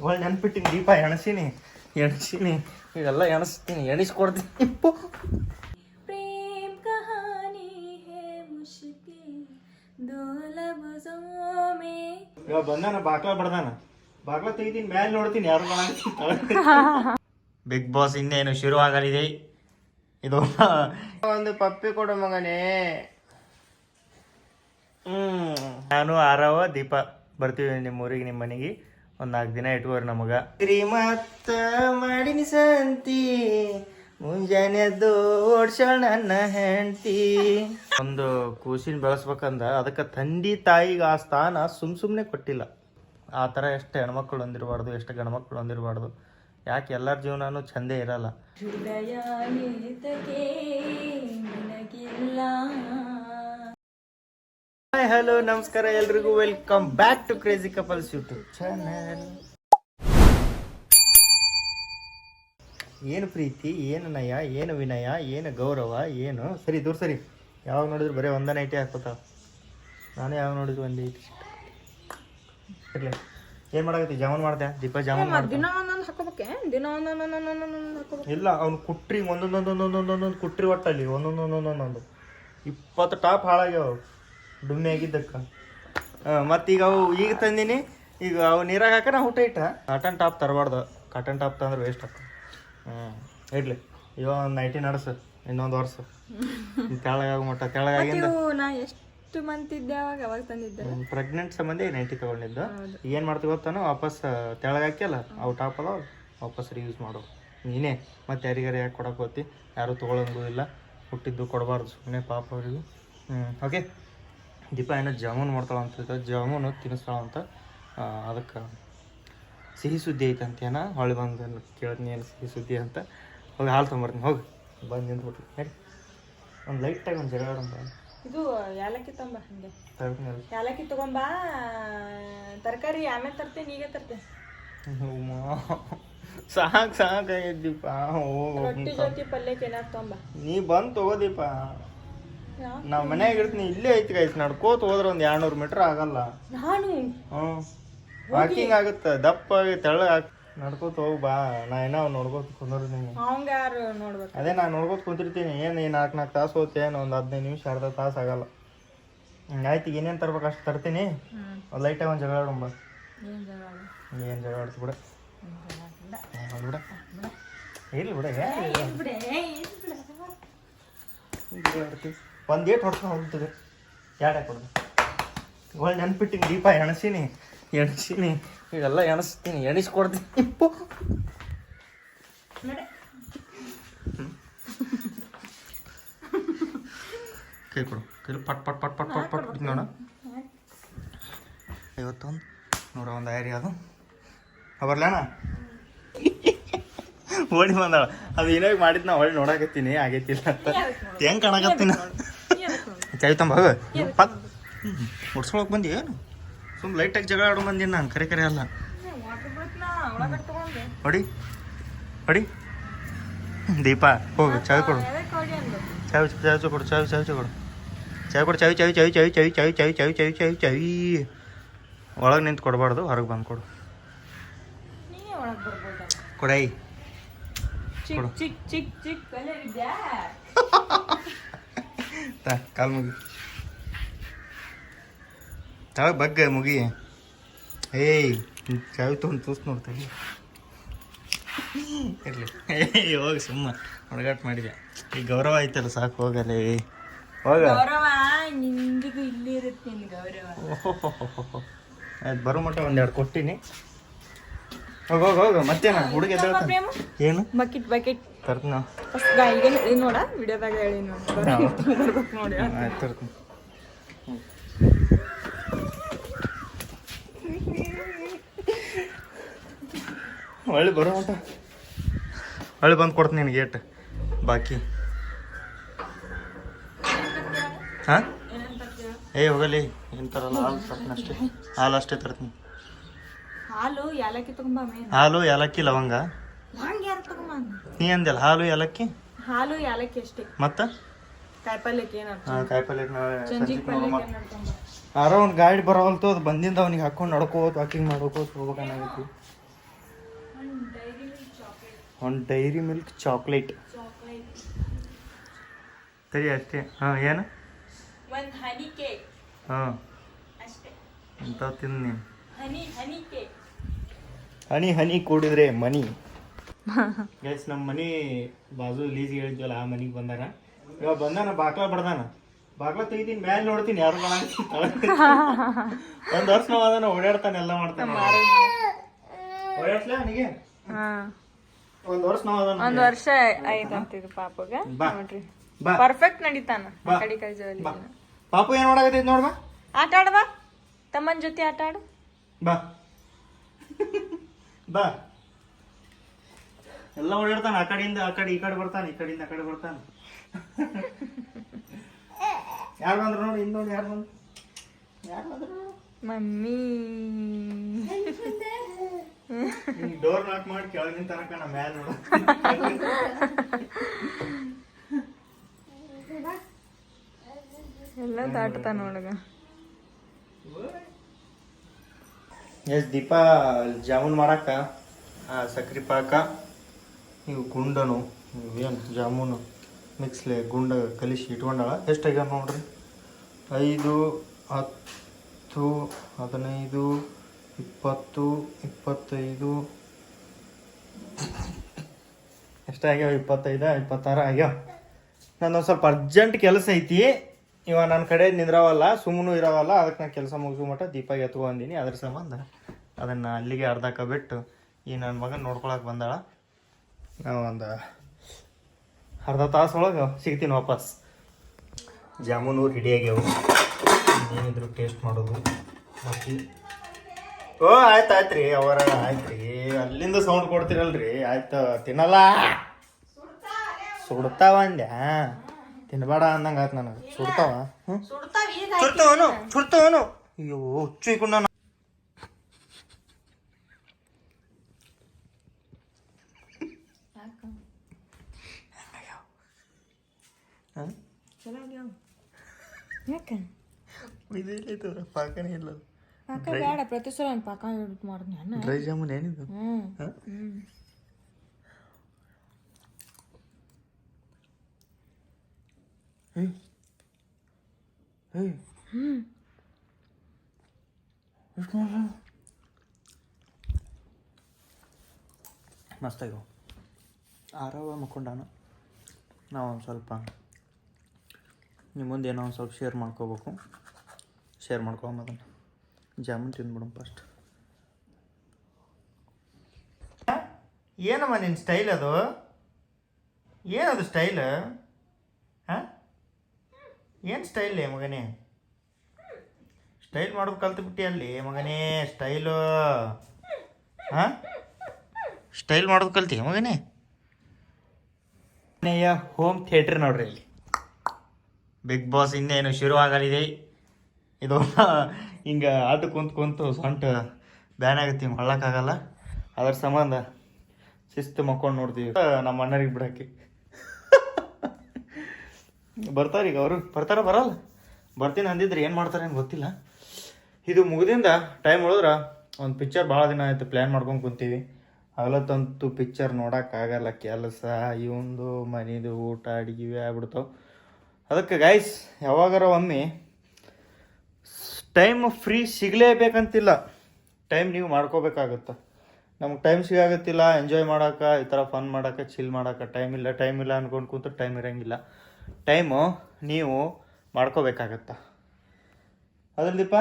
ಒಳ್ಳೆ ನೆನ್ಪಿಟ್ಟಿನಿ ದೀಪ ಎಣಸಿನಿ ಎಣಸಿನಿ ಇದೆಲ್ಲ ಎಣಸ್ತೀನಿ ಎಣಿಸ್ಕೊಡ್ತೀನಿ. ಪ್ರೇಮ್ ಕಹಾನಿ ಹೇ ಮುಷ್ಕಿಲ್ ಇವಾಗ ಬಂದಾನ ಬಾಕ್ಲ ಬಡ್ದಾನ. ಬಾಕ್ಲ ತೆಗಿತೀನಿ ಮ್ಯಾಲೆ ನೋಡ್ತೀನಿ ಯಾರು ಬಿಗ್ ಬಾಸ್ ಇನ್ನೇನು ಶುರು ಆಗಲಿದೆ ಇದು ಒಂದು ಪಪ್ಪಿ ಕೊಡು ಮಗನೇ. ಹ್ಮ್. ನಾನು ಆರವ ದೀಪ. ಬರ್ತೀವಿ ನಿಮ್ಮ ಊರಿಗೆ ನಿಮ್ಮ ಮನೆಗೆ. ಒಂದ್ ನಾಲ್ಕು ದಿನ ಇಟ್ಕೋರಿ ನಮಗ. ಮತ್ತ ಮಾಡಿನಿ ಸಂತಿ ಮುಂಜಾನೆ ಎದ್ದು ಓಡ್ಸೋಳ ನನ್ನ ಹೆಂಡತಿ. ಒಂದು ಕೂಸಿನ ಬೆಳೆಸ್ಬೇಕಂದ ಅದಕ್ಕೆ ತಂದಿ ತಾಯಿಗೆ ಆ ಸ್ಥಾನ ಸುಮ್ ಸುಮ್ಮನೆ ಕೊಟ್ಟಿಲ್ಲ. ಆ ಥರ ಎಷ್ಟು ಹೆಣ್ಮಕ್ಳು ಹೊಂದಿರಬಾರ್ದು ಎಷ್ಟು ಗಂಡ್ಮಕ್ಳು ಹೊಂದಿರಬಾರ್ದು. ಯಾಕೆ ಎಲ್ಲರ ಜೀವನನೂ ಚಂದೇ ಇರಲ್ಲ. ಹಲೋ ನಮಸ್ಕಾರ ಎಲ್ರಿಗೂ welcome back to crazy couples YouTube channel. ಏನು ಪ್ರೀತಿ ಏನು ನಯ ಏನು ವಿನಯ ಏನು ಗೌರವ ಏನು? ಸರಿ ದೂರ ಸರಿ. ಯಾವಾಗ ನೋಡಿದ್ರು ಬರೀ ಒಂದ ನೈಟಿ ಹಾಕೋತಾವ ನಾನು ಯಾವಾಗ ನೋಡಿದ್ರು ಒಂದು ಐಟಿ ಇರಲಿ. ಏನು ಮಾಡಕತ್ತಿ? ಜಾಮೂನ್ ಮಾಡ್ದೆ? ದೀಪ ಜಾಮೂನ್ ಮಾಡ್ದೆ. ದಿನ ಒಂದೊಂದು ಹಾಕೋಬೇಕೆ? ದಿನ ಒಂದೊಂದೊಂದೊಂದೊಂದು ಹಾಕೋಬೇಕು? ಇಲ್ಲ ಅವ್ನು ಕುಟ್ರಿ ಒಂದೊಂದೊಂದೊಂದೊಂದೊಂದೊಂದು ಕುಟ್ರಿ ಒಟ್ಟಲ್ಲಿ ಒಂದೊಂದೊಂದೊಂದೊಂದೊಂದು ಇಪ್ಪತ್ತು ಟಾಪ್ ಹಾಳಾಗ್ಯಾವ. ಡುಮ್ಮಿ ಆಗಿದ್ದಕ್ಕ. ಮತ್ತೀಗ ಅವು ಈಗ ತಂದಿನಿ ಈಗ ಅವು ನೀರಾಗ ಹಾಕ ನಾ ಊಟ ಇಟ್ಟ. ಕಾಟನ್ ಟಾಪ್ ತರಬಾರ್ದು. ಕಾಟನ್ ಟಾಪ್ ತಂದ್ರೆ ವೇಸ್ಟ್ ಆಗ್ತದೆ. ಹ್ಞೂ ಇಡ್ಲಿ. ಇವಾಗ ಒಂದು ನೈಟಿ ನಡೆಸು ಇನ್ನೊಂದು ವರ್ಷ. ಕೆಳಗಾಗ ಮಟ್ಟ ಕೆಳಗಾಗಿ ಇವು ನಾ ಎಷ್ಟು ಮಂತ್ ಇದ್ದೆ ಅವಾಗ ಅವಾಗ ತಂದಿದ್ದೆ. ಪ್ರೆಗ್ನೆಂಟ್ ಸಂಬಂಧಿ ನೈಟಿ ತಗೊಂಡಿದ್ದು. ಏನು ಮಾಡ್ತೀವಿ ಗೊತ್ತಾನು? ವಾಪಸ್ ತೆಳಗಾಕ್ಯಲ್ಲ ಅವು ಟಾಪ್ ಅದಾವ ವಾಪಸ್ ರೀಯೂಸ್ ಮಾಡು. ನೀನೇ. ಮತ್ತೆ ಯಾರಿಗಾರ ಯಾಕೆ ಕೊಡಕ್ಕೆ ಹೋಗ್ತಿ ಯಾರೂ ತೊಗೊಳಂಗೂ ಇಲ್ಲ. ಹುಟ್ಟಿದ್ದು ಕೊಡಬಾರ್ದು. ಸುಮ್ಮನೆ ಪಾಪ ಅವರಿಗೂ. ಹ್ಞೂ ಓಕೆ ದೀಪ ಏನೋ ಜಾಮೂನ್ ಮಾಡ್ತಾಳ ಅಂತ ಜಾಮೂನು ತಿನ್ನಿಸ್ತಾಳ ಅಂತ. ಅದಕ್ಕೆ ಸಿಹಿ ಸುದ್ದಿ ಐತಂತೇನ ಹೊಳ್ಳಿ ಬಂದು ಕೇಳಿದ್ನಿ ಏನು ಸಿಹಿ ಸುದ್ದಿ ಅಂತ. ಹೋಗಿ ಹಾಲು ತೊಗೊಂಬರ್ತೀನಿ ಹೋಗಿ. ಬಂದು ನಿಂತ್ಬಿಟ್ರಿ ಹೇಳಿ ಒಂದು ಲೈಟಾಗಿ ಒಂದು ಜಗಳ ಇದು ಯಾಲಕ್ಕಿ ತೊಂಬ ಹಂಗೆ. ಯಾಲಕ್ಕಿ ತಗೊಂಬಾ ತರಕಾರಿ ಆಮೇಲೆ ತರ್ತೇನೆ ಈಗ ತರ್ತೇನೆ. ಸಾಕ್ ಸಾಕಾಗಿದ್ದೀಪ ರೊಟ್ಟಿ ಜೊತೆ ಪಲ್ಯಕ್ಕೆ ಏನಾರು ತೊಂಬ ನೀ ಬಂದು ತಗೋದೀಪ ನಾವ್ ಮನ್ಯಾಗ ಇರ್ತೀನಿ ಇಲ್ಲೇ ಐತಿ ಗೈಸ್ ನಡ್ಕೋತ ಹೋದ್ರ ಒಂದ್ ಎರಡ್ನೂರ್ ಮೀಟರ್ ಆಗಲ್ಲ. ನಾನು? ಹ್ಮ್ ವಾಕಿಂಗ್ ಆಗುತ್ತ ದಪ್ಪ ಆಗಿ ತೆಳ್ಳ ನಡ್ಕೋತ ಹೋಗ್ ಬಾ. ನಾ ಏನೋ ನೋಡ್ಕೋತ ಕುಂದಿರ್ತೀನಿ. ಅವಂಗ ಯಾರು ನೋಡ್ಬೇಕು. ಅದೇ ನಾ ನೋಡ್ಕೋತ ಕುಂತಿರ್ತೀನಿ. ಏನ್ ಈ ನಾಲ್ಕು ನಾಲ್ಕು ತಾಸು ಹೋಗ್ತೆ ಏನು ಒಂದು ಹದಿನೈದು ನಿಮಿಷ ಅರ್ಧ ತಾಸು ಆಗಲ್ಲ. ಆಯ್ತು ಏನೇನ್ ತರ್ಬೇಕು? ಅಷ್ಟು ತರ್ತೀನಿ. ಒಂದು ಲೈಟಾಗಿ ಒಂದು ಜಗಳ ಆಡೋಣ ಏನ್ ಜಗಳ ಅದು? ಏನು ಜಗಳ ಆಡ್ತು ಬಿಡ. ಜಗಳ ಇಲ್ಲ. ಬಿಡ. ಇರ್ಲಿ ಬಿಡ ಬಿಡೆ, ಬಿಡೆ. ಒಂದು ಏಟ್ ಹೊಡ್ಕೊಂಡು ಹೋಗ್ತದೆ ಯಾಡೆ ಕೊಡ್ದು ಒಳ್ಳೆ ನೆನ್ಪಿಟ್ಟಿನಿ, ದೀಪ ಎಣಸಿನಿ ಎಣಸಿನಿ ಈಗೆಲ್ಲ ಎಣಸ್ತೀನಿ, ಎಣಿಸ್ಕೊಡ್ತೀನಿ. ನಡೆ. ಕೈ ಕೊಡು ಕೈ ಪಟ್ ಪಟ್ ಪಟ್ ಪಟ್ ಪಟ್ ಪಟ್ ನೋಡ. ಐವತ್ತೊಂದು ನೂರ ಒಂದು ಐರಿ ಅದು. ಬರ್ಲೇಣ ಓಡಿ ಬಂದಾಳ. ಅದು ಏನೋ ಮಾಡಿದ್ ನಾ ಹೊಳ್ಳಿ ನೋಡಾಕತ್ತೀನಿ, ಆಗೈತಿಲ್ಲ ಅಂತ. ಹೆಂಗ್ ಕಾಣಕತ್ತೀನಿ? ಚಾಯ್ ತಂಬ ಮುಡ್ಸ್ಕೊಳಕ್ ಬಂದಿ ಏನು ಸುಮ್ ಲೈಟಾಗಿ ಜಗಳ ಆಡೋ ಬಂದೀನಿ ನಾನು ಕರೆ ಕರೆ ಅಲ್ಲ. ಹೊಡಿ ಹೊಡಿ ದೀಪ ಹೋಗು ಚಾವಿ ಕೊಡು ಚಾವಿ ಚಾವಿ ಕೊಡು ಚಾಯ್ ಚಾಯ್ ಚಾ ಕೊಡು ಚಾಯ್ ಕೊಡು ಚಾಯ್ ಚಾಯ್ ಚಾಯ್ ಚಾಯ್ ಚಾಯ್ ಚಾಯ್ ಚಾಯ್ ಚಾಯ್ ಚಾಯ್ ಚಾಯ್ ಚಾಯ್ ಒಳಗೆ ನಿಂತು ಕೊಡಬಾರ್ದು ಹೊರಗೆ ಬಂದು ಕೊಡು ಕೊಡು? ಕೊಡೈ ಚಿಕ್ ಚಿಕ್ ಚಿಕ್ ಚಿಕ್? ತಾ ಕಾಲು ಮುಗಿ. ತಳಗೆ ಬಗ್ಗ ಮುಗಿ. ಏಯ್ ಚಾಯ್ ತೊಗೊಂಡು ತೂಸ್ ನೋಡ್ತೀನಿ ಇರಲಿ. ಏಯ್ ಹೋಗಿ ಸುಮ್ಮ. ಹುಡುಗಾಟ ಮಾಡಿದೆ. ಈಗ ಗೌರವ ಆಯ್ತಲ್ಲ ಸಾಕು ಹೋಗಲ್ಲ ಏ ಹೋಗ. ಗೌರವ ನಿಂದಿಗೂ ಇಲ್ಲಿ ಇರುತ್ತೆ ಗೌರವ. ಆಯ್ತು ಬರೋ ಮಟ್ಟ ಒಂದೆರಡು ಕೊಟ್ಟಿನಿ. ಹೋಗ ಹೋಗ ಮತ್ತೇನ ಹುಡುಗ ಏನು? Bucket bucket. ತರ್ತೀನಿ? ನೋಡ ವಿಡಿಯೋದಾಗ ಹೇಳಿ ನೋಡಿ ನೋಡಿ ಆಯ್ತು ತರ್ತೀನಿ. ಹೊಳ್ಳಿ ಬರೋ ಊಟ. ಹೊಳ್ಳಿ ಬಂದು ಕೊಡ್ತೀನಿ ನಿನಗೆ ಏಟ್ ಬಾಕಿ. ಹಾಂ? ಏ ಹೋಗಲಿ. ಏನು ತರಲ್ಲ ಹಾಲು ತರ್ತೀನಿ ಅಷ್ಟೇ ಹಾಲು ಅಷ್ಟೇ ತರ್ತೀನಿ. ಹಾಲು ಯಾಲಕ್ಕಿ ತುಂಬಾ ಮೇನ್ ಹಾಲು ಏಲಕ್ಕಿ ಲವಂಗ. ಲವಂಗ ಯಾರು ತಗೊಂಬ ನೀ ಅಂದಲ್ಲ ಹಾಲು ಏಲಕ್ಕಿ ಹಾಲು ಯಾಲಕ್ಕಿ ಅಷ್ಟೇ. ಮತ್ತು? ಕಾಯಿಪಲ್ಯಕ್ಕೆ ಏನಾರು ಹಾಂ ಕಾಯಿಪಲ್ಲೆ ಸಂಜಿಗೆ ಪಲ್ಯಕ್ಕೆ ಏನಾರು ತಗೊಂಬ ಯಾರೋ ಒಂದು ಗಾಡಿ ಬರೋವಲ್ತು ಅದು ಬಂದಿಂದ ಅವ್ನಿಗೆ ಹಾಕೊಂಡು ನಡ್ಕೋತ ವಾಕಿಂಗ್ ಮಾಡ್ಕೋತ ಹೋಗ್ಬೇಕಾಗೈತಿ ಒಂದು ಡೈರಿ ಮಿಲ್ಕ್ ಚಾಕ್ಲೇಟ್ ಸರಿ ಅಷ್ಟೇ. ಹಾಂ ಏನು? ಒಂದ್ ಹನಿ ಕೇಕ್ ಹಾಂ. ಅಷ್ಟೇ. ಅಂತ ತಿಂದು ನೀನು ಹನಿ ಹನಿ ಕೇಕ್ ಹನಿ ಹನಿ ಕೂಡಿದ್ರೆ ಮನಿ. ಗೈಸ್ ನಮ್ಮ ಮನಿ ಬಾಜು ಲೀಸ್ ಹೇಳಿದ್ವಲ್ಲ ಆ ಮನಿಗೆ ಬಂದಾರ ಇವಾಗ ಬಂದಾನ ಬಾಕ್ಲ ಬಡ್ದಾನ. ಬಾಕ್ಲ ತೆಗಿತೀನಿ ಮ್ಯಾಲೆ ನೋಡ್ತೀನಿ ಯಾರು ಒಂದ್ ವರ್ಷ ಅದನ್ನ ಓಡಾಡ್ತಾನೆ ಎಲ್ಲ ಮಾಡ್ತಾನೆ. ಓಡಾಡ್ಸ್ಲ ಅವನಿಗೆ ಒಂದ್ ವರ್ಷ ನಾವ್ ಅದನ್ನ ಒಂದ್ ವರ್ಷ ಆಯ್ತಂತಿದ್ ಪಾಪಗ. ಬಾ. ನೋಡ್ರಿ. ಬಾ. ಪರ್ಫೆಕ್ಟ್ ನಡೀತಾನ. ಕಡಿ ಕೈ ಜೋಲಿ ಬಾ. ಪಾಪು ಏನ್ ಮಾಡಾಕತ್ತೈತಿ ನೋಡ್ಬಾ ಆಟ ಆಡ ಬಾ ತಮ್ಮನ್ ಜೊತೆ ಆಟ ಆಡು ಬಾ. ಬಾ. ಎಲ್ಲ ಓಡಾಡ್ತಾನೆ ಆ ಕಡೆಯಿಂದ ಆ ಕಡೆ ಈ ಕಡೆ ಬರ್ತಾನೆ ಈ ಕಡೆಯಿಂದ ಆ ಕಡೆ ಬರ್ತಾನೆ. ಯಾರು ಬಂದ್ರು ನೋಡಿ ಇನ್ನು ನೋಡಿ ಯಾರು ಬಂದ್ರು. ಯಾರು ಬಂದ್ರು? ಮಮ್ಮಿ. ಡೋರ್ ನಾಕ್ ಮಾಡಿ ಕೆಳಗಿನ ತನಕ ನಮ್ಮ ಮ್ಯಾಲ ನೋಡ. ಎಲ್ಲ ದಾಟ್ತಾನ ನೋಡಗ ಎಸ್, ದೀಪ, ಜಾಮೂನ್ ಮಾಡಕ್ಕ ಸಕ್ರೆ ಪಾಕ, ಇವು ಗುಂಡನು ಏನು ಜಾಮೂನು, ಮಿಕ್ಸ್ಲೆ ಗುಂಡ ಕಲಿಸಿ ಇಟ್ಕೊಂಡಾಳ. ಎಷ್ಟಾಗ್ಯಾವ ನೋಡ್ರಿ? ಐದು, ಹತ್ತು, ಹದಿನೈದು, ಇಪ್ಪತ್ತು, ಇಪ್ಪತ್ತೈದು. ಎಷ್ಟಾಗ್ಯಾವ? ಇಪ್ಪತ್ತೈದ, ಇಪ್ಪತ್ತಾರು ಆಗ್ಯಾವ. ನಾನು ಸ್ವಲ್ಪ ಅರ್ಜೆಂಟ್ ಕೆಲಸ ಐತಿ. ಇವ ನನ್ನ ಕಡೆ ನಿಂದ್ರವಲ್ಲ ಸುಮ್ಮನೂ ಇರವಲ್ಲ ಅದಕ್ಕೆ ನಾನು ಕೆಲಸ ಮುಗಿಸೋ ಮಟ್ಟ ದೀಪಾಗಿ ಎತ್ಕೊಂಡಿನಿ, ಅದ್ರ ಸಂಬಂಧ ಅದನ್ನು ಅಲ್ಲಿಗೆ ಅರ್ಧಕ್ಕೆ ಬಿಟ್ಟು ಈ ನನ್ನ ಮಗನ ನೋಡ್ಕೊಳಕ್ಕೆ ಬಂದಾಳ. ನಾವು ಒಂದು ಅರ್ಧ ತಾಸು ಒಳಗೆ ಸಿಗ್ತೀನಿ ವಾಪಸ್. ಜಾಮೂನು ರೆಡಿ ಆಗ್ಯಾವು ಏನಿದ್ರು ಟೇಸ್ಟ್ ಮಾಡೋದು. ಮತ್ತು? ಓ, ಆಯ್ತು ಆಯ್ತು ರೀ, ಅವರ ಆಯ್ತು ರೀ. ಅಲ್ಲಿಂದ ಸೌಂಡ್ ಕೊಡ್ತೀರಲ್ರಿ, ಆಯ್ತು, ತಿನ್ನಲ್ಲ. ಸುಡ್ತಾವ ಅಂದ್ಯಾ ತಿನ್ಬೇಡ ಅಂದಂಗೆ ಆಯ್ತು ನನಗೆ. ಸುಡ್ತಾವ ಹ್ಞೂ ಸುಡ್ತಾವನು ಸುಡ್ತಾವನು. ಅಯ್ಯೋ ಹುಚ್ಚು ಇಕ್ಕೊಂಡ ಯಾಕ? ಇದೇನೈತವ್ರ ಪಾಕನೇ ಇಲ್ಲ ಪಾಕ ಬೇಡ ಪ್ರತಿ ಸಲ ಒಂದು ಪಾಕ ಹಿಡ್ದು ಮಾಡ್ತೀನಿ ಅನ್ನ ಡ್ರೈ ಜಾಮೂನ್ ಏನಿದು? ಹ್ಮ್ ಆರಾಮ ಮಕ್ಕೊಂಡಾನ ನಾವು ಒಂದು ಸ್ವಲ್ಪ ನಿಮ್ಮ ಮುಂದೆ ಏನೋ ಒಂದು ಸ್ವಲ್ಪ ಶೇರ್ ಮಾಡ್ಕೋಬೇಕು. ಶೇರ್ ಮಾಡ್ಕೊಂಬದನ್ನು ಜಾಮೂನ್ ತಿಂದ್ಬಿಡಮ್ ಫಸ್ಟ್ ಏನಮ್ಮ ನಿನ್ನ ಸ್ಟೈಲ್ ಅದು? ಏನದು ಸ್ಟೈಲ್ ಏನು ಸ್ಟೈಲ್ ಮಗನೇ? ಸ್ಟೈಲ್ ಮಾಡೋದು ಕಲ್ತು ಬಿಟ್ಟಿ ಅಲ್ಲಿ ಮಗನೇ ಸ್ಟೈಲು ಹಾಂ? ಸ್ಟೈಲ್ ಮಾಡೋದು ಕಲ್ತಿ ಮಗನೇ? ಮನೆಯ ಹೋಮ್ ಥಿಯೇಟ್ರ್ ನೋಡ್ರಿ ಇಲ್ಲಿ. ಬಿಗ್ ಬಾಸ್ ಇನ್ನೇನು ಶುರು ಆಗಲಿದೆ. ಇದು ಹಿಂಗೆ ಆಟ ಕುಂತು ಕುಂತು ಸೊಂಟ ಬ್ಯಾನ್ ಆಗುತ್ತೆ ಹಿಂಗೆ ಹೊಳ್ಳಕ್ಕಾಗಲ್ಲ. ಅದ್ರ ಸಂಬಂಧ ಶಿಸ್ತು ಮಕ್ಕೊಂಡು ನೋಡ್ತೀವಿ. ನಮ್ಮ ಅಣ್ಣರಿಗೆ ಬಿಡಕ್ಕೆ. ಬರ್ತಾರೆ ಈಗ ಅವರು. ಬರ್ತಾರ? ಬರಲ್ಲ. ಬರ್ತೀನಿ ಅಂದಿದ್ರೆ ಏನು ಮಾಡ್ತಾರೆ ಏನು ಗೊತ್ತಿಲ್ಲ. ಇದು ಮುಗಿದಿಂದ ಟೈಮ್ ಉಳಿದ್ರೆ ಒಂದು ಪಿಕ್ಚರ್ ಭಾಳ ದಿನ ಆಯಿತು ಪ್ಲ್ಯಾನ್ ಮಾಡ್ಕೊಂಡು ಕುಂತೀವಿ. ಅವಲತ್ತಂತೂ ಪಿಕ್ಚರ್ ನೋಡೋಕ್ಕಾಗಲ್ಲ ಕೆಲಸ, ಇವೊಂದು, ಮನೆದು, ಊಟ, ಅಡಿಗೆ ಆಗ್ಬಿಡ್ತಾವೆ. ಅದಕ್ಕೆ ಗಾಯ್ಸ್ ಯಾವಾಗಾರ ಒಮ್ಮೆ ಟೈಮ್ ಫ್ರೀ ಸಿಗಲೇಬೇಕಂತಿಲ್ಲ. ಟೈಮ್ ನೀವು ಮಾಡ್ಕೋಬೇಕಾಗತ್ತೆ. ನಮ್ಗೆ ಟೈಮ್ ಸಿಗಾಗತ್ತಿಲ್ಲ ಎಂಜಾಯ್ ಮಾಡೋಕೆ, ಈ ಥರ ಫನ್ ಮಾಡೋಕೆ ಚಿಲ್ ಮಾಡೋಕೆ ಟೈಮ್ ಇಲ್ಲ. ಟೈಮ್ ಇಲ್ಲ ಅಂದ್ಕೊಂಡು ಕೂತು ಟೈಮ್ ಇರೋಂಗಿಲ್ಲ. ಟೈಮು ನೀವು ಮಾಡ್ಕೋಬೇಕಾಗತ್ತ? ಅದ್ರ ದೀಪ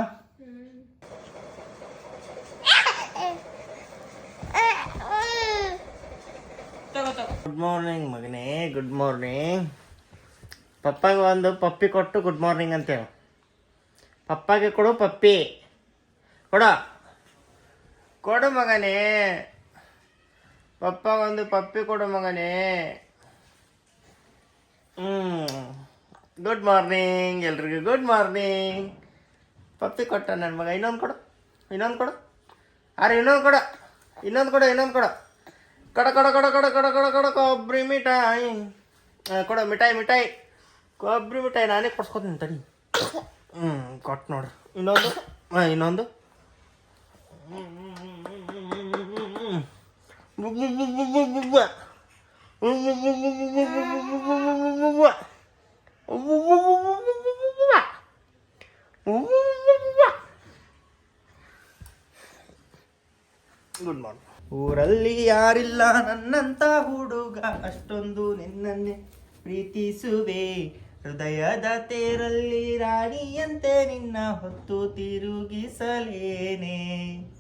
ತಗೋ ತಗೋ. ಗುಡ್ ಮಾರ್ನಿಂಗ್ ಮಗನೇ ಗುಡ್ ಮಾರ್ನಿಂಗ್ ಪಪ್ಪಾಗೆ ಒಂದು ಪಪ್ಪಿ ಕೊಟ್ಟು ಗುಡ್ ಮಾರ್ನಿಂಗ್ ಅಂತೇಳು. ಪಪ್ಪಾಗೆ ಕೊಡು ಪಪ್ಪಿ. ಕೊಡ. ಕೊಡು ಮಗನೇ. ಪಪ್ಪಾಗ ಒಂದು ಪಪ್ಪಿ ಕೊಡು ಮಗನೇ. ಗುಡ್ ಮಾರ್ನಿಂಗ್ ಎಲ್ರಿಗೂ ಗುಡ್ ಮಾರ್ನಿಂಗ್ ಪಪ್ಪಿ ಕೊಟ್ಟ ನನ್ನ ಮಗ ಇನ್ನೊಂದು ಕೊಡು ಇನ್ನೊಂದು ಕೊಡು ಅರೆ ಇನ್ನೊಂದು ಕೊಡ ಇನ್ನೊಂದು ಕೊಡು ಇನ್ನೊಂದು ಕೊಡು ಕಡ ಕಡ ಕಡ ಕಡ ಕಡ ಕಡ ಕಡ ಕೊಬ್ಬರಿ ಮಿಠಾಯಿ ಆ, ಕೊಡು ಮಿಠಾಯಿ ಮಿಠಾಯಿ ಕೊಬ್ಬರಿ ಮಿಠಾಯಿ ನಾನೇ ಕೊಡ್ಸ್ಕೊತೀನಿ ತಡಿ ಹ್ಞೂ ಕೊಟ್ಟು ನೋಡು ಇನ್ನೊಂದು ಹಾಂ ಇನ್ನೊಂದು ಗುಡ್ ಮಾರ್ನಿಂಗ್ ಊರಲ್ಲಿ ಯಾರಿಲ್ಲ ನನ್ನಂತ ಹುಡುಗ, ಅಷ್ಟೊಂದು ನಿನ್ನನ್ನೇ ಪ್ರೀತಿಸುವೆ. ಹೃದಯದ ತೇರಲ್ಲಿ ರಾಣಿಯಂತೆ ನಿನ್ನ ಹೊತ್ತು ತಿರುಗಿಸಲೇನೆ.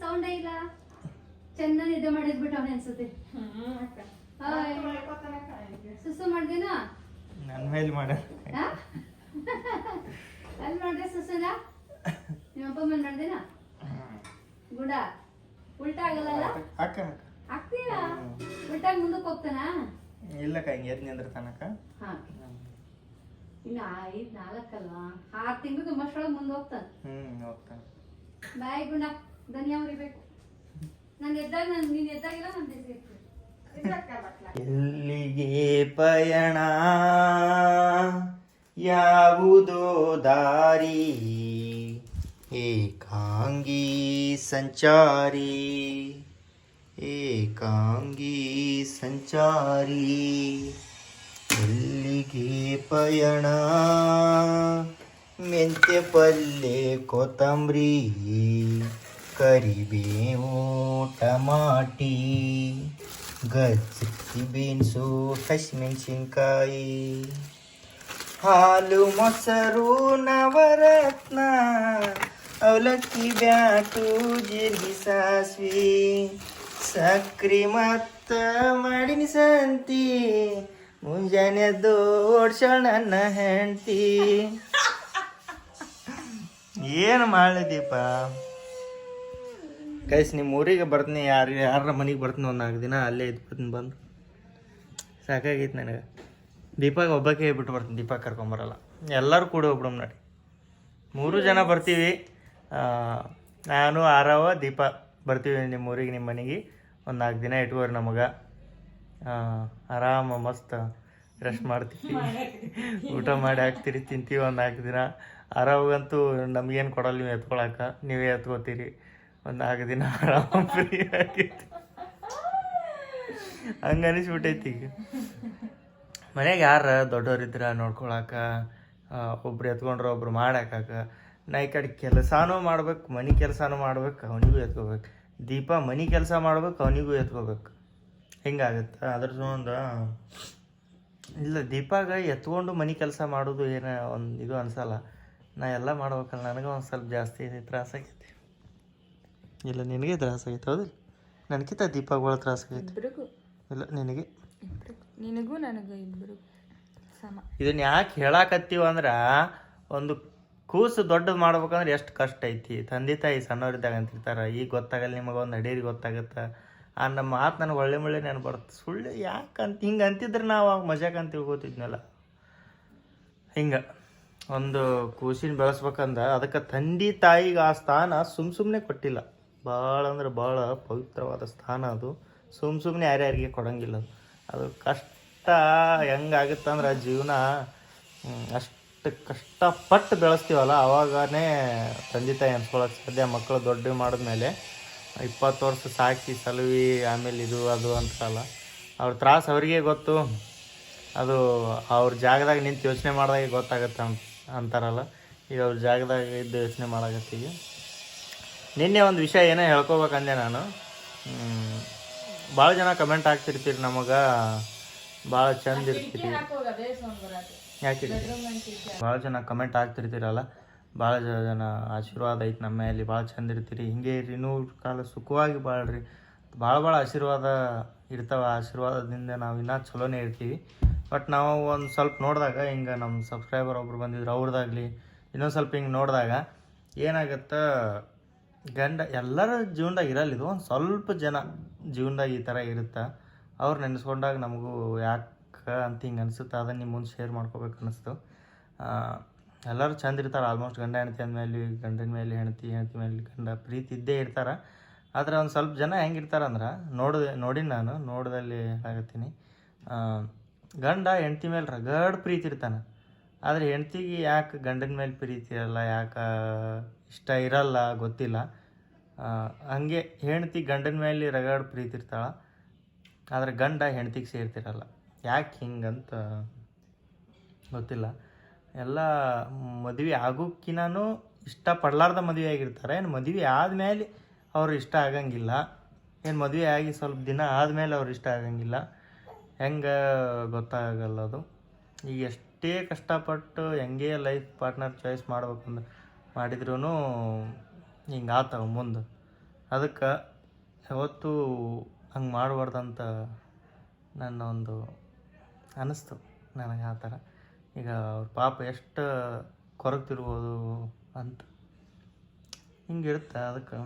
ಸೌಂಡ್ ಇಲ್ಲ. ಚೆನ್ನಾಗಿ ನಿದ್ದೆ ಮಾಡಿದ್ಬಿಟ್ಟು ಅವನ ಅನ್ಸುತ್ತೆ ಹಾಯ್. ಸುಸು ಮಾಡ್ದೇನಾ? ನನ್ನ ಮೇಲೆ ಮಾಡ. ಅಲ್ಲಿ ಮಾಡ್ದೆ ಸುಸುನ? ನಿಮ್ಮ ಅಪ್ಪ ಮೇಲೆ ಮಾಡ್ದೇನ? ಗುಡ. ಉಲ್ಟಾ ಆಗಲ್ಲಲ್ಲ ಅಕ್ಕ ಆಗ್ತೀಯಾ ಉಲ್ಟಾ ಮುಂದಕ್ಕೆ ಹೋಗ್ತಾನ? ಇಲ್ಲ ಕೈ ಎದ್ ನಿಂದ್ರ ತನಕ. ಹಾ. ಇನ್ನು ಐದ್ ನಾಲ್ಕಲ್ವಾ? ಆರು ತಿಂಗಳು ತುಂಬಾ ಮುಂದೆ ಹೋಗ್ತಾನ. ಹ್ಮ್ ಹೋಗ್ತಾನೆ. ಬಾಯ್ ಗುಣ ಧನ್ಯ ಉರಿಬೇಕು ನಾನು ಎದ್ದಾಗ ನಾನು ನೀನು ಎದ್ದಾಗಿಲ್ಲ ನಾನು ಬಿಸಿ ಎಲ್ಲಿಗೆ ಪಯಣ? ಯಾವುದೋ ದಾರಿ? ಏಕಾಂಗಿ ಸಂಚಾರಿ. ಏಕಾಂಗಿ ಸಂಚಾರಿ. ಎಲ್ಲಿಗೆ ಪಯಣ? ಮೆಂತ್ಯ ಪಲ್ಲೆ ಕೊತ್ತಂಬರಿ ಕರಿಬೇವು ಟಮಾಟಿ ಗಜ್ಜರಿ ಬೀನ್ಸು ಹಸಿಮೆಣಸಿನ್ಕಾಯಿ ಹಾಲು ಮೊಸರು ನವರತ್ನ ಅವಲಕ್ಕಿ ಬ್ಯಾಟು ಜೀರಿಗೆ ಸಾಸ್ವಿ ಸಕ್ರಿ ಮತ್ತ ಮಾಡಿನ ಸಂತಿ ಮುಂಜಾನೆದ್ದು ಓಡ್ಸೋಳ ನನ್ನ ಹೆಂಡತಿ ಏನು ಮಾಡಲಿ ದೀಪ ಕೈಸ್ ನಿಮ್ಮ ಊರಿಗೆ ಬರ್ತೀನಿ ಯಾರು ಯಾರ ಮನೆಗೆ ಬರ್ತೀನಿ ಒಂದು ನಾಲ್ಕು ದಿನ ಅಲ್ಲೇ ಇದ್ದು ಬರ್ತೀನಿ ಬಂದು. ಸಾಕಾಗೈತೆ ನನಗೆ. ದೀಪಾಗ ಒಬ್ಬಕ್ಕೆ ಬಿಟ್ಟು ಬರ್ತೀನಿ ದೀಪ ಕರ್ಕೊಂಬರಲ್ಲ ಎಲ್ಲರೂ ಕೂಡ ಹೋಗ್ಬಿಡಮ್ ನೋಡಿ. ಮೂರು ಜನ ಬರ್ತೀವಿ. ನಾನು ಆರವ ದೀಪ ಬರ್ತೀವಿ ನಿಮ್ಮ ಊರಿಗೆ ನಿಮ್ಮ ಮನೆಗೆ. ಒಂದು ನಾಲ್ಕು ದಿನ ಇಟ್ಕೋರಿ ನಮಗೆ. ಆರಾಮ ಮಸ್ತ್ ರೆಸ್ಟ್ ಮಾಡ್ತೀವಿ. ಊಟ ಮಾಡಿ ಹಾಕ್ತೀರಿ ತಿಂತೀವಿ ಒಂದು ನಾಲ್ಕು ದಿನ. ಆರಾಮಗಂತೂ ನಮಗೇನು ಕೊಡಲ್ಲ ನೀವು ಎತ್ಕೊಳಕ್ಕೆ ನೀವೇ ಎತ್ಕೋತೀರಿ. ಒಂದು ನಾಲ್ಕು ದಿನ ಆರಾಮ ಫ್ರೀ ಆಗೈತಿ ಹಂಗೆ ಅನಿಸ್ಬಿಟ್ಟೈತಿ ಈಗ. ಮನೆಗೆ ಯಾರ ದೊಡ್ಡವ್ರಿದ್ರ ನೋಡ್ಕೊಳಕ ಆ, ಒಬ್ರು ಎತ್ಕೊಂಡ್ರೆ ಒಬ್ರು ಮಾಡಾಕ ನಾ ಈ ಕಡೆ ಕೆಲಸನೂ ಮಾಡ್ಬೇಕು ಮನೆ ಕೆಲಸನೂ ಮಾಡ್ಬೇಕು ಅವನಿಗೂ ಎತ್ಕೋಬೇಕು. ದೀಪ ಮನೆ ಕೆಲಸ ಮಾಡ್ಬೇಕು ಅವನಿಗೂ ಎತ್ಕೋಬೇಕು. ಹಿಂಗಾಗತ್ತೆ? ಅದ್ರ ಸಂಬಂಧ ಇಲ್ಲ ದೀಪಾಗ ಎತ್ಕೊಂಡು ಮನೆ ಕೆಲಸ ಮಾಡೋದು ಏನೋ ಒಂದು ಇದು ಅನ್ಸಲ್ಲ. ನಾ ಎಲ್ಲ ಮಾಡ್ಬೇಕಲ್ಲ ನನಗೆ ಒಂದು ಸ್ವಲ್ಪ ಜಾಸ್ತಿ ತ್ರಾಸ ಆಗೈತಿ. ಇಲ್ಲ ನಿನಗೆ ತ್ರಾಸ ಆಗೈತೆ ಹೌದಿಲ್ಲ ನನಗಿಂತ ದೀಪಾಗ ಭಾಳ ತ್ರಾಸಾಗೈತಿ ಇಬ್ರಿಗೂ. ಇಲ್ಲ ನಿನಗೆ? ನಿನಗೂ ನನಗೂ ಇಬ್ಬರು ಸಮ. ಇದನ್ನ ಯಾಕೆ ಹೇಳಾಕತ್ತೀವಿ ಅಂದ್ರೆ ಒಂದು ಕೂಸು ದೊಡ್ಡದು ಮಾಡ್ಬೇಕಂದ್ರೆ ಎಷ್ಟು ಕಷ್ಟ ಐತಿ. ತಂದೆ ತಾಯಿ ಸಣ್ಣವರಿದ್ದಾಗ ಅಂತಿರ್ತಾರೆ ಈಗ ಗೊತ್ತಾಗಲ್ಲ ನಿಮಗೆ ಒಂದು ಅಡೀರಿ ಗೊತ್ತಾಗತ್ತೆ. ಆ ನಮ್ಮ ಮಾತು ನನಗೆ ಒಳ್ಳೆ ಒಳ್ಳೆ ನೆನಪು ಬರುತ್ತೆ ಸುಳ್ಳು ಯಾಕಂತ ಹಿಂಗೆ ಅಂತಿದ್ರೆ ನಾವು ಅವಾಗ ಮಜಾಕ್ ಅಂತ ತಿಳ್ಕೊತಿದ್ನಲ್ಲ ಹಿಂಗೆ. ಒಂದು ಕೂಸಿನ ಬೆಳೆಸ್ಬೇಕಂದ್ರೆ ಅದಕ್ಕೆ ತಂದೆ ತಾಯಿಗೆ ಆ ಸ್ಥಾನ ಸುಮ್ ಸುಮ್ಮನೆ ಕೊಟ್ಟಿಲ್ಲ. ಭಾಳ ಅಂದ್ರೆ ಭಾಳ ಪವಿತ್ರವಾದ ಸ್ಥಾನ ಅದು. ಸುಮ್ ಸುಮ್ಮನೆ ಯಾರ್ಯಾರಿಗೆ ಕೊಡಂಗಿಲ್ಲ ಅದು. ಅದು ಕಷ್ಟ ಹೆಂಗಾಗುತ್ತಂದ್ರೆ ಜೀವನ ಅಷ್ಟು ಕಷ್ಟಪಟ್ಟು ಬೆಳೆಸ್ತೀವಲ್ಲ ಆವಾಗನೇ ತಂದೆ ತಾಯಿ ಅನ್ಸ್ಕೊಳಕ್ಕೆ ಸಾಧ್ಯ ಮಕ್ಕಳು ದೊಡ್ಡ ಮಾಡಿದ್ಮೇಲೆ ಇಪ್ಪತ್ತು ವರ್ಷ ಸಾಕಿ ಸಲುವಿ, ಆಮೇಲೆ ಇದು, ಅದು ಅಂತಾರಲ್ಲ, ಅವ್ರ ತ್ರಾಸು ಅವರಿಗೆ ಗೊತ್ತು. ಅದು ಅವ್ರ ಜಾಗದಾಗ ನಿಂತು ಯೋಚನೆ ಮಾಡಿದಾಗ ಗೊತ್ತಾಗತ್ತೆ ಅಂತ. ಅಂತಾರಲ್ಲ. ಈಗ ಅವ್ರ ಜಾಗದಾಗ ಇದ್ದು ಯೋಚನೆ ಮಾಡಾಕತ್ತೀವಿ ನಿನ್ನೆ ಒಂದು ವಿಷಯ ಏನೋ ಹೇಳ್ಕೊಬೇಕಂದೆ ನಾನು. ಭಾಳ ಜನ ಕಮೆಂಟ್ ಹಾಕ್ತಿರ್ತೀರಿ ನಮಗೆ. ಭಾಳ ಚಂದ ಇರ್ತೀರಿ. ಯಾಕೆ ಭಾಳ ಜನ ಕಮೆಂಟ್ ಹಾಕ್ತಿರ್ತೀರಲ್ಲ. ಭಾಳ ಜನ ಆಶೀರ್ವಾದ ಐತೆ ನಮ್ಮ ಮೇಲೆ ಭಾಳ ಚಂದ ಇರ್ತೀರಿ. ಹಿಂಗೆ ಇರ್ರಿ. ಇನ್ನೂ ಕಾಲ ಸುಖವಾಗಿ ಬಾಳ್ರಿ. ಭಾಳ ಭಾಳ ಆಶೀರ್ವಾದ ಇರ್ತಾವ. ಆಶೀರ್ವಾದದಿಂದ ನಾವು ಇನ್ನೂ ಚಲೋನೇ ಇರ್ತೀವಿ. ಬಟ್ ನಾವು ಒಂದು ಸ್ವಲ್ಪ ನೋಡಿದಾಗ ಹಿಂಗೆ ನಮ್ಮ ಸಬ್ಸ್ಕ್ರೈಬರ್ ಒಬ್ರು ಬಂದಿದ್ರು ಅವ್ರದ್ದಾಗಲಿ ಇನ್ನೊಂದು ಸ್ವಲ್ಪ ಹಿಂಗೆ ನೋಡಿದಾಗ ಏನಾಗುತ್ತೆ, ಗಂಡ ಎಲ್ಲರ ಜೀವನದಾಗ ಇರಲ್ಲ ಇದು, ಒಂದು ಸ್ವಲ್ಪ ಜನ ಜೀವನದಾಗ ಈ ಥರ ಇರುತ್ತೆ, ಅವ್ರು ನೆನೆಸ್ಕೊಂಡಾಗ ನಮಗೂ ಯಾಕೆ ಅಂತ ಹಿಂಗೆ ಅನಿಸುತ್ತೆ, ಅದನ್ನು ನಿಮ್ಮ ಮುಂದೆ ಶೇರ್ ಮಾಡ್ಕೋಬೇಕು ಅನ್ನಿಸ್ತು ಎಲ್ಲರೂ ಚಂದ ಇರ್ತಾರೆ ಆಲ್ಮೋಸ್ಟ್ ಗಂಡ ಹೆಂಡತಿ ಅಂದಮೇಲೆ, ಗಂಡನ ಮೇಲೆ ಹೆಂಡತಿ ಹೆಂಡತಿ ಮೇಲೆ ಗಂಡ ಪ್ರೀತಿ ಇದ್ದೇ ಇರ್ತಾರೆ. ಆದರೆ ಒಂದು ಸ್ವಲ್ಪ ಜನ ಹೆಂಗಿರ್ತಾರೆ ಅಂದ್ರೆ ನೋಡಿದೆ ನೋಡಿ ನಾನು, ನೋಡ್ದಲ್ಲಿ ಆಗತ್ತೀನಿ ಗಂಡ ಹೆಂಡ್ತಿ ಮೇಲೆ ರಗಡ್ ಪ್ರೀತಿ ಇರ್ತಾನೆ ಆದರೆ ಹೆಂಡ್ತಿಗೆ ಯಾಕೆ ಗಂಡನ ಮೇಲೆ ಪ್ರೀತಿ ಇರಲ್ಲ, ಯಾಕೆ ಇಷ್ಟ ಇರಲ್ಲ ಗೊತ್ತಿಲ್ಲ. ಹಾಗೆ ಹೆಂಡ್ತಿ ಗಂಡನ ಮೇಲೆ ರಗಡ್ ಪ್ರೀತಿ ಇರ್ತಾಳೆ, ಆದರೆ ಗಂಡ ಹೆಂಡ್ತಿಗೆ ಸೇರ್ತಿರಲ್ಲ. ಯಾಕೆ ಹಿಂಗಂತ ಗೊತ್ತಿಲ್ಲ. ಎಲ್ಲ ಮದುವೆ ಆಗೋಕ್ಕಿನೂ ಇಷ್ಟಪಡ್ಲಾರ್ದ ಮದುವೆ ಆಗಿರ್ತಾರೆ. ಏನು ಮದುವೆ ಆದಮೇಲೆ ಅವ್ರು ಇಷ್ಟ ಆಗಂಗಿಲ್ಲ. ಏನು ಮದುವೆ ಆಗಿ ಸ್ವಲ್ಪ ದಿನ ಆದಮೇಲೆ ಅವ್ರು ಇಷ್ಟ ಆಗಂಗಿಲ್ಲ. ಹೆಂಗೆ ಗೊತ್ತಾಗಲ್ಲ ಅದು. ಈಗ ಎಷ್ಟೇ ಕಷ್ಟಪಟ್ಟು ಹೆಂಗೆ ಲೈಫ್ ಪಾರ್ಟ್ನರ್ ಚಾಯ್ಸ್ ಮಾಡ್ಬೇಕಂದ್ರೆ ಮಾಡಿದ್ರೂ ಹಿಂಗೆ ಆತವ ಮುಂದೆ. ಅದಕ್ಕೆ ಯಾವತ್ತೂ ಹಂಗೆ ಮಾಡಬಾರ್ದಂತ ನನ್ನ ಒಂದು ಅನ್ನಿಸ್ತು ನನಗೆ ಆ ಥರ. ಈಗ ಅವ್ರ ಪಾಪ ಎಷ್ಟು ಕೊರಗ್ತಿರ್ಬೋದು ಅಂತ. ಹಿಂಗಿರುತ್ತೆ ಅದಕ್ಕೆ?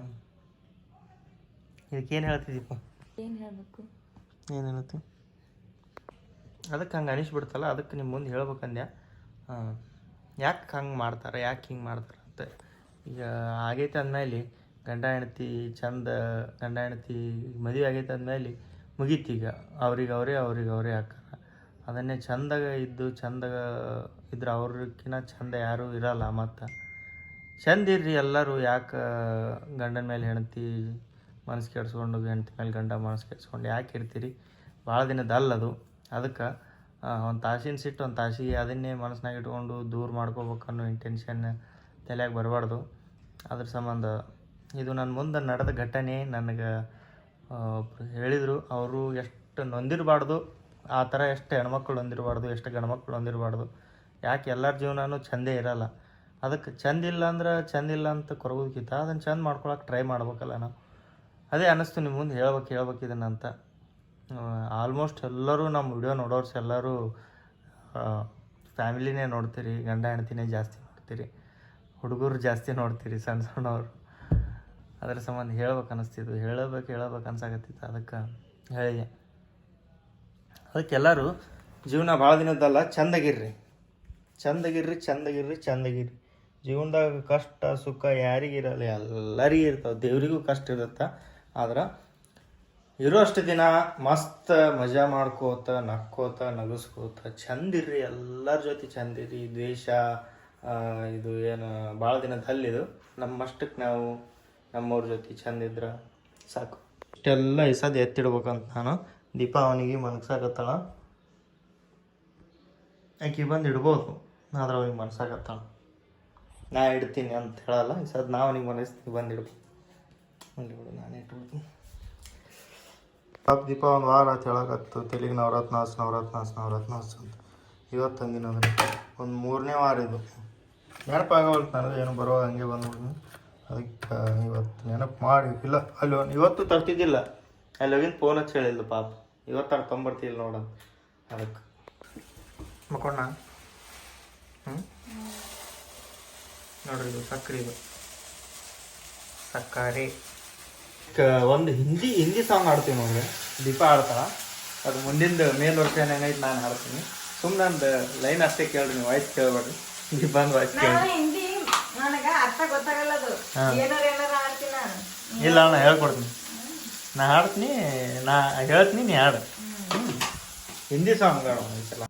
ಇದಕ್ಕೇನು ಹೇಳ್ತಿದ್ದೀಪ ಏನು ಹೇಳಬೇಕು? ಏನು ಹೇಳ್ತಿ? ಅದಕ್ಕೆ ಹಂಗೆ ಅನಿಸ್ಬಿಡ್ತಲ್ಲ, ಅದಕ್ಕೆ ನಿಮ್ಮ ಮುಂದೆ ಹೇಳ್ಬೇಕಂದ್ಯ? ಯಾಕೆ ಹಂಗೆ ಮಾಡ್ತಾರೆ, ಯಾಕೆ ಹಿಂಗೆ ಮಾಡ್ತಾರೆ ಅಂತ. ಈಗ ಆಗೈತೆ ಅಂದಮೇಲೆ ಗಂಡ ಹೆಂಡತಿ ಚಂದ, ಗಂಡ ಹೆಂಡತಿ ಮದುವೆ ಆಗೈತೆ ಅಂದಮೇಲೆ ಮುಗೀತು ಈಗ. ಅವ್ರಿಗೆ ಅವರೇ ಅವ್ರಿಗೆ ಅವರೇ ಹಾಕಾರ. ಅದನ್ನೇ ಚಂದಾಗ ಇದ್ದು, ಚಂದಾಗ ಇದ್ರೆ ಅವ್ರಕ್ಕಿಂತ ಚಂದ ಯಾರೂ ಇರಲ್ಲ ಮತ್ತು. ಚಂದ ಇರ್ರಿ ಎಲ್ಲರೂ, ಯಾಕೆ ಗಂಡನ ಮೇಲೆ ಹೆಂಡತಿ ಮನಸ್ಸು ಕೆಡ್ಸ್ಕೊಂಡು, ಹೆಂಡತಿ ಮೇಲೆ ಗಂಡ ಮನಸ್ಸು ಕೆಡ್ಸ್ಕೊಂಡು ಯಾಕೆ ಇರ್ತೀರಿ? ಭಾಳ ದಿನದ ಅಲ್ಲದು ಅದಕ್ಕೆ ಒಂದು ತಾಸಿನ ಸಿಟ್ಟು ಒಂದು ತಾಸಿಗೆ ಅದನ್ನೇ ಮನಸ್ಸಿನಾಗ ಇಟ್ಕೊಂಡು ದೂರ ಮಾಡ್ಕೋಬೇಕನ್ನೋ ಇಂಟೆನ್ಷನ್ ತಲೆಯಾಗ ಬರಬಾರ್ದು. ಅದ್ರ ಸಂಬಂಧ ಇದು ನನ್ನ ಮುಂದೆ ನಡೆದ ಘಟನೆ ನನಗೆ ಹೇಳಿದರು. ಅವರು ಎಷ್ಟು ನೊಂದಿರಬಾರ್ದು, ಆ ಥರ ಎಷ್ಟು ಹೆಣ್ಮಕ್ಳು ಹೊಂದಿರಬಾರ್ದು ಎಷ್ಟು ಗಂಡ್ಮಕ್ಳು ಹೊಂದಿರಬಾರ್ದು ಯಾಕೆ ಎಲ್ಲರ ಜೀವನನೂ ಚಂದೇ ಇರಲ್ಲ. ಅದಕ್ಕೆ ಚಂದ ಇಲ್ಲ ಅಂದ್ರೆ ಚಂದ ಇಲ್ಲ ಅಂತ ಕೊರಗೋದಕ್ಕಿಂತ ಅದನ್ನು ಚಂದ ಮಾಡ್ಕೊಳಕ್ಕೆ ಟ್ರೈ ಮಾಡ್ಬೇಕಲ್ಲ ನಾವು. ಅದೇ ಅನ್ನಿಸ್ತು ನಿಮ್ಮ ಮುಂದೆ ಹೇಳ್ಬೇಕು ಹೇಳ್ಬೇಕು ಇದನ್ನಂತ ಆಲ್ಮೋಸ್ಟ್ ಎಲ್ಲರೂ ನಮ್ಮ ವಿಡಿಯೋ ನೋಡೋರ್ಸ್ ಎಲ್ಲರೂ ಫ್ಯಾಮಿಲಿನೇ ನೋಡ್ತೀರಿ, ಗಂಡ ಹೆಂಡ್ತಿನೇ ಜಾಸ್ತಿ ನೋಡ್ತೀರಿ, ಹುಡುಗರು ಜಾಸ್ತಿ ನೋಡ್ತೀರಿ, ಸಣ್ಣ ಸಣ್ಣವ್ರು. ಅದರ ಸಂಬಂಧ ಹೇಳ್ಬೇಕು ಅನ್ನಿಸ್ತಿದ್ದು ಹೇಳಬೇಕು ಹೇಳಬೇಕು ಅನ್ಸಾಕತ್ತಿತ್ತು. ಅದಕ್ಕೆ ಹೇಳಿದೆ. ಅದಕ್ಕೆಲ್ಲರೂ ಜೀವನ ಭಾಳ ದಿನದ್ದಲ್ಲ, ಚಂದಾಗಿರ್ರಿ. ಚಂದಾಗಿರ್ರಿ ಚಂದಾಗಿರ್ರಿ ಚಂದಾಗಿರ್ರಿ. ಜೀವನದಾಗ ಕಷ್ಟ, ಸುಖ ಯಾರಿಗಿರಲ್ಲ ಎಲ್ಲರಿಗೂ ಇರ್ತಾವೆ. ದೇವರಿಗೂ ಕಷ್ಟ ಇರುತ್ತೆ? ಆದ್ರೆ ಇರೋಷ್ಟು ದಿನ ಮಸ್ತ್ ಮಜಾ ಮಾಡ್ಕೋತ, ನಕ್ಕೋತ, ನಗಸ್ಕೋತ ಚಂದಿರ್ರಿ ಎಲ್ಲರ ಜೊತೆ ಚಂದಿರಿ ದ್ವೇಷ ಇದು ಏನು ಭಾಳ ದಿನದ ಹಲ್ಲಿದು ನಮ್ಮಷ್ಟಕ್ಕೆ ನಾವು ನಮ್ಮವ್ರ ಜೊತೆ ಚಂದಿದ್ರೆ ಸಾಕು. ಇಷ್ಟೆಲ್ಲ ಇಸದ್ ಎತ್ತಿಡ್ಬೇಕಂತ ನಾನು. ದೀಪಾವನಿಗೆ ಮನಸಾಗತ್ತಾಳ. ಆಕೆ ಬಂದು ಇಡ್ಬೋದು, ಆದ್ರೆ ಅವನಿಗೆ ಮನಸ್ಸಾಗತ್ತಾಳ ನಾ ಇಡ್ತೀನಿ ಅಂತ ಹೇಳಲ್ಲ ಈ ನಾ ಅವನಿಗೆ ಮನಸ್ತೀನಿ ಬಂದು ಇಡ್ಬೋದು ಅಲ್ಲಿ ಬಿಡು, ನಾನೇ ಇಟ್ಬಿಡ್ತೀನಿ. ದೀಪ ಒಂದು ವಾರ ಅಂತ ಹೇಳಕತ್ತು. ತೆಲಿಗೆ ನವರತ್ನ ಹಸ್ ನವರತ್ನ ಹಸ್ ನವರತ್ನ ಹಸ್ ಅಂತ. ಇವತ್ತು ತಂದಿನ ಒಂದು ಮೂರನೇ ವಾರ ಇದು. ನೆನಪಾಗವಲ್ತು ನನಗೆ, ಏನು ಬರೋ ಹಂಗೆ ಬಂದ್ಬಿಡ್ತೀನಿ ಅದಕ್ಕೆ ಇವತ್ತು ನೆನಪು ಮಾಡಿ. ಇಲ್ಲ, ಅಲ್ಲಿ ಇವತ್ತು ತರ್ತಿದ್ದಿಲ್ಲ. ಅಲ್ಲಿ ಫೋನ್ ಹಚ್ಚಿ ಹೇಳಿಲ್ಲ ಪಾಪ. ಇವತ್ತು ತೊಂಬರ್ತಿಲ್ಲ ನೋಡ ಅದಕ್ಕೆ. ಮಕ್ಕೊಂಡ ಹ್ಞೂ ನೋಡ್ರಿ ಇದು ಸಕ್ಕರೆ ಇದು. ಸಕ್ಕರೆ. ಒಂದು ಹಿಂದಿ ಹಿಂದಿ ಸಾಂಗ್ ಆಡ್ತೀವಿ ನೋಡ್ರಿ. ದೀಪ ಆಡ್ತಾಳ ಅದು ಮುಂದಿಂದ ಮೇಲ್ ವರ್ಷ ಏನೇನೈತೆ ನಾನು ಹಾಡ್ತೀನಿ. ಸುಮ್ಮನೆ ಒಂದು ಲೈನ್ ಅಷ್ಟೇ ಕೇಳ್ರಿ ನೀವು ವಾಯ್ಸ್ ಕೇಳ್ಬೇಡ್ರಿ. ದೀಪಾನ್ ವಾಯ್ಸ್ ಕೇಳಿ ಹಿಂದಿ ನನಗ ಅರ್ಥ ಗೊತ್ತಾಗಲ್ಲ ಅದು. ಹಾ. ಏನಾರ ಏನಾರ ಆಡ್ತೀನ ಇಲ್ಲ ಅಣ್ಣ ಹೇಳ್ಕೊಡ್ತೀನಿ. ನಾ ಹಾಡ್ತೀನಿ ನಾ ಹೇಳ್ತೀನಿ ನೀ ಹಾಡು. ಹಿಂದಿ ಸಾಂಗ್ ಆಡೋಣ ಈ ಸಲ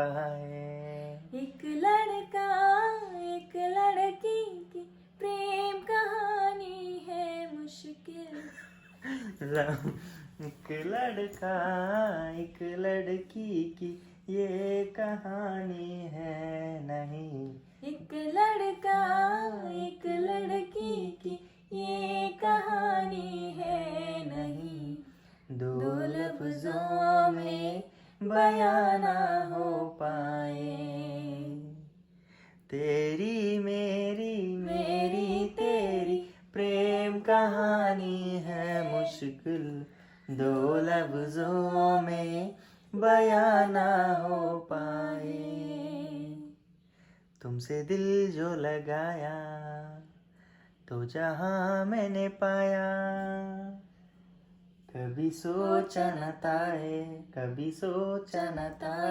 पाए। एक लड़का एक लड़की की प्रेम कहानी है मुश्किल। एक लड़का एक लड़की की तेरी मेरी मेरी तेरी प्रेम कहानी है मुश्किल। दो लफ्जों में बया ना हो पाए। तुमसे दिल जो लगाया तो जहाँ मैंने पाया। कभी सोचा न था कभी सोचा न था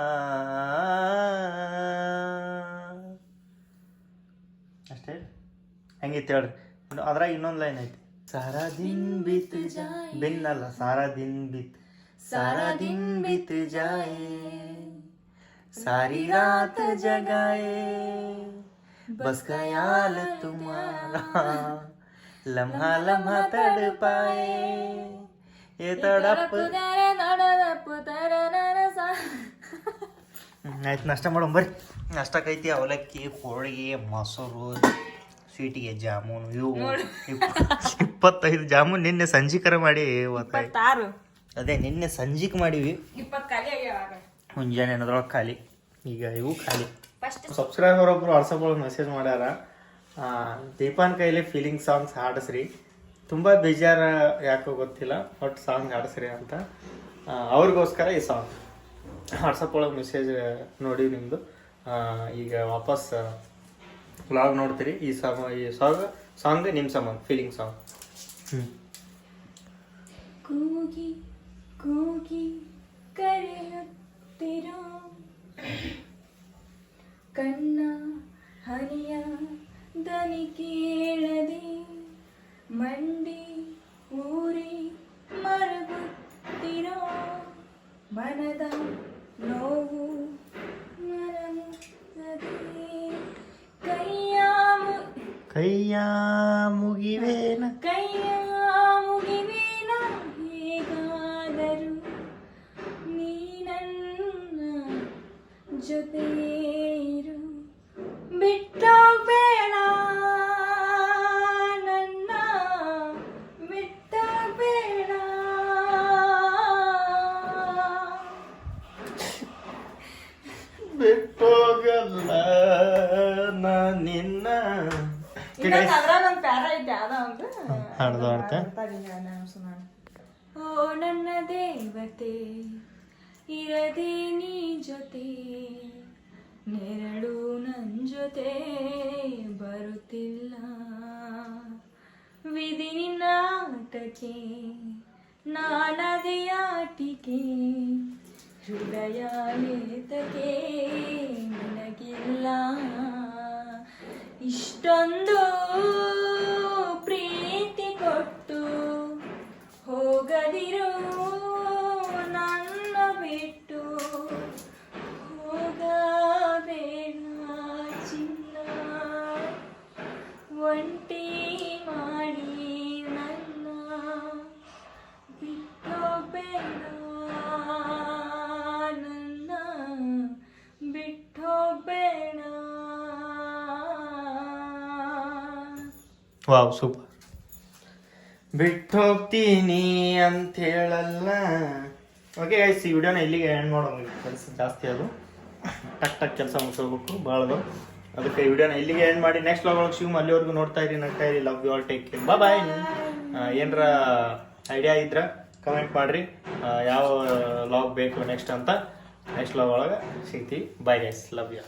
ಹೆಂಗಿತ್ತು ಹೇಳ್ರಿ ಇನ್ನು ಅದ್ರಾಗ ಇನ್ನೊಂದು ಲೈನ್ ಐತಿ ಸಾರಾ ದಿನ್ ಬಿತ್ ಬಿನ್ ಅಲ್ಲ ಸಾರಾ ದಿನ್ ಬಿತ್ ಸಾರಾ ದಿನ್ ಬಿತ್ ಜಾಯೆ सारी रात जगाए बस ख्याल तुम्हारा लम्हा लम्हा तड़ पाए ये तड़प ತೆರೆ ನಡದಪ್ಪು ತೆರೆ ನರ ಸಾ ಆಯ್ತು ನಾಷ್ಟ ಮಾಡೋಣ ಬರ್ರಿ ನಾಷ್ಟಕ್ಕೈತಿ ಅವಲಕ್ಕಿ ಹೋಳಿಗೆ ಮೊಸರು ಸ್ವೀಟಿಗೆ ಜಾಮೂನು ಇವು ಇಪ್ಪತ್ತೈದು ಜಾಮೂನ್ ನಿನ್ನೆ ಸಂಜಿಕರ ಮಾಡಿ ಅದೇ ನಿನ್ನೆ ಸಂಜಿಕ್ ಮಾಡಿವಿ. ಮುಂಜಾನೆ ಅನ್ನೋದ್ರೊಳಗೆ ಖಾಲಿ. ಈಗ ಇವು ಖಾಲಿ. ಫಸ್ಟ್ ಸಬ್ಸ್ಕ್ರೈಬರ್ ಒಬ್ರು ವಾಟ್ಸಪ್ ಒಳಗೆ ಮೆಸೇಜ್ ಮಾಡ್ಯಾರ. ದೀಪಾನ್ ಕೈಲಿ ಫೀಲಿಂಗ್ ಸಾಂಗ್ಸ್ ಹಾಡಿಸ್ರಿ. ತುಂಬ ಬೇಜಾರ ಯಾಕೋ ಗೊತ್ತಿಲ್ಲ ಬಟ್ ಸಾಂಗ್ ಹಾಡಿಸ್ರಿ ಅಂತ. ಅವ್ರಿಗೋಸ್ಕರ ಈ ಸಾಂಗ್ ವಾಟ್ಸಪ್ ಒಳಗೆ ಮೆಸೇಜ್ ನೋಡಿ ನಿಮ್ಮದು ಈಗ ವಾಪಸ್ ವ್ಲಾಗ್ ನೋಡ್ತೀರಿ ಈ ಸಾಂಗ್ ಈ ಸಾಂಗ್ ಸಾಂಗ್ ನಿಮ್ಮ ಸಂಬಂಧ ಫೀಲಿಂಗ್ ಸಾಂಗ್. ಹ್ಞೂ ಕೂಗಿ ಕೂಗಿ ಕರೆಯುತ್ತಿರೋ ಕಣ್ಣ ಹನಿಯ ದನಿ ಕೇಳದೆ ಮಂಡಿ ಊರಿ ಮರಗುತ್ತಿರೋ ಮನದ ನೋವು ಕೈಯ ಮುಗಿವೇನ? ಕೈಯ ಮುಗಿವೇನ? ಹೇಗಾದರೂ ನೀ ನನ್ನ ಜೊತೆ ಇರು ಬಿಟ್ಟೋಗ್ಬೇಡ ನನ್ನ ಬಿಟ್ಟೋಗ್ಬೇಡ. ಬಿಟ್ಟೋಗಲ್ಲ. ಅದ ಒಂದು. ಹಾಡ್ದು ಹಾಡ್ತೆ? ಓ ನನ್ನ ದೇವತೆ ಇರದೆ ನೀ ಜೊತೆ ನೆರಳು ನನ್ ಜೊತೆ ಬರುತ್ತಿಲ್ಲ. ವಿಧಿ ನಿನ್ನ ಆಟಕ್ಕೆ ನಾನದೆಯಾಟಿಕೆ ಹೃದಯ ನೇತಕ್ಕೆ ನಿನಗಿಲ್ಲ. ಇಷ್ಟೊಂದು ಪ್ರೀತಿ ಕೊಟ್ಟು ಹೋಗದಿರು. Wow, super. ಬಿಟ್ಟು ಹೋಗ್ತೀನಿ ಅಂತ ಹೇಳಲ್ಲ ಓಕೆ ಗೈಸ್ ಈ ವಿಡಿಯೋನ ಇಲ್ಲಿಗೆ ಎಂಡ್ ಮಾಡೋಣ ಕೆಲಸ ಜಾಸ್ತಿ ಅದು. ಟಕ್ ಟಕ್ ಕೆಲಸ ಮುಗಿಸ್ಬೇಕು ಭಾಳದು ಅದಕ್ಕೆ ಈ ವಿಡಿಯೋನ ಇಲ್ಲಿಗೆ ಎಂಡ್ ಮಾಡಿ ನೆಕ್ಸ್ಟ್ ಲಾಗ್ ಒಳಗೆ ಶಿವ್ ಅಲ್ಲಿವರೆಗೂ ನೋಡ್ತಾ ಇರಿ, ನಗ್ತಾ ಇರಿ love you all take care ಬಾ ಬಾಯ್ ಏನಾರ ಐಡಿಯಾ ಇದ್ರೆ ಕಮೆಂಟ್ ಮಾಡಿರಿ. ಯಾವ ಲಾಗ್ ಬೇಕು ನೆಕ್ಸ್ಟ್ ಅಂತ. ನೆಕ್ಸ್ಟ್ ಲಾಗ್ ಒಳಗೆ ಸಿಗ್ತೀವಿ. Bye guys love you